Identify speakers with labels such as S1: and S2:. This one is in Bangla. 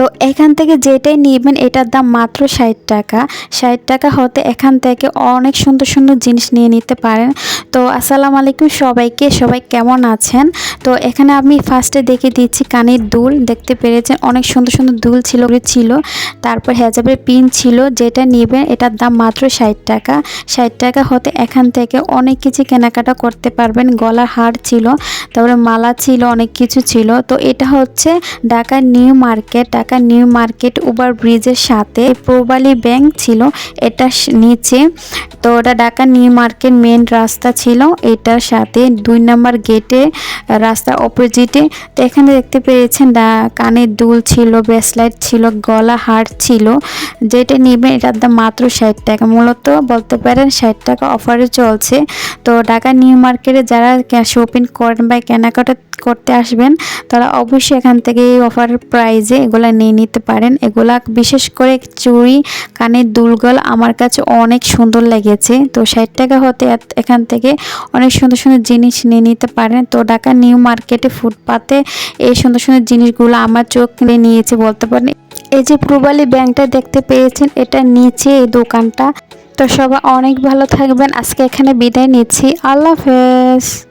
S1: তো এখান থেকে যেটাই নিবেন, এটার দাম মাত্র ষাট টাকা। ষাট টাকা হতে এখান থেকে অনেক সুন্দর সুন্দর জিনিস নিয়ে নিতে পারেন। তো আসসালামু আলাইকুম সবাইকে, সবাই কেমন আছেন? তো এখানে আমি ফার্স্টে দেখে দিচ্ছি কানের দুল। দেখতে পেরেছেন, অনেক সুন্দর সুন্দর দুল ছিল ছিল। তারপর হেজাবের পিন ছিল, যেটা নেবেন, এটার দাম মাত্র ষাট টাকা। ষাট টাকা হতে এখান থেকে অনেক কিছু কেনাকাটা করতে পারবেন। গলার হার ছিল, তারপরে মালা ছিল, অনেক কিছু ছিল। তো এটা হচ্ছে Dhaka new market Dhaka new market over ব্রিজের সাথে প্রবালী ব্যাংক ছিল, এটা নিচে। তো ওটা ঢাকা নিউ মার্কেট মেন রাস্তা ছিল, এটার সাথে দুই নম্বর গেটে রাস্তার অপোজিটে। তো এখানে দেখতে পেয়েছেন কানের দুল ছিল, ব্রেসলাইট ছিল, গলা হার ছিল। যেটা নেবেন, এটার দাম মাত্র ষাট টাকা। মূলত বলতে পারেন ষাট টাকা অফারে চলছে। তো ঢাকা নিউ মার্কেটে যারা শপিং করেন বা কেনাকাটা করতে আসবেন, তারা অবশ্যই এখান থেকে অফার প্রাইজে এগুলা নিয়ে নিতে পারেন। এগুলা বিশেষ করে চুড়ি, কানের দুলগল আমার কাছে অনেক সুন্দর লেগেছে। তো ষাট টাকা হতে এখান থেকে অনেক সুন্দর সুন্দর জিনিস নিয়ে নিতে পারেন। তো ঢাকা নিউ মার্কেটে ফুটপাতে এই সুন্দর সুন্দর জিনিসগুলো আমার চোখ নিয়েছে বলতে পারেন। এই যে প্রবালী ব্যাংকটা দেখতে পেয়েছেন, এটা নিচে এই দোকানটা। তো সবাই অনেক ভালো থাকবেন। আজকে এখানে বিদায় নিচ্ছি। আল্লাহ হাফেজ।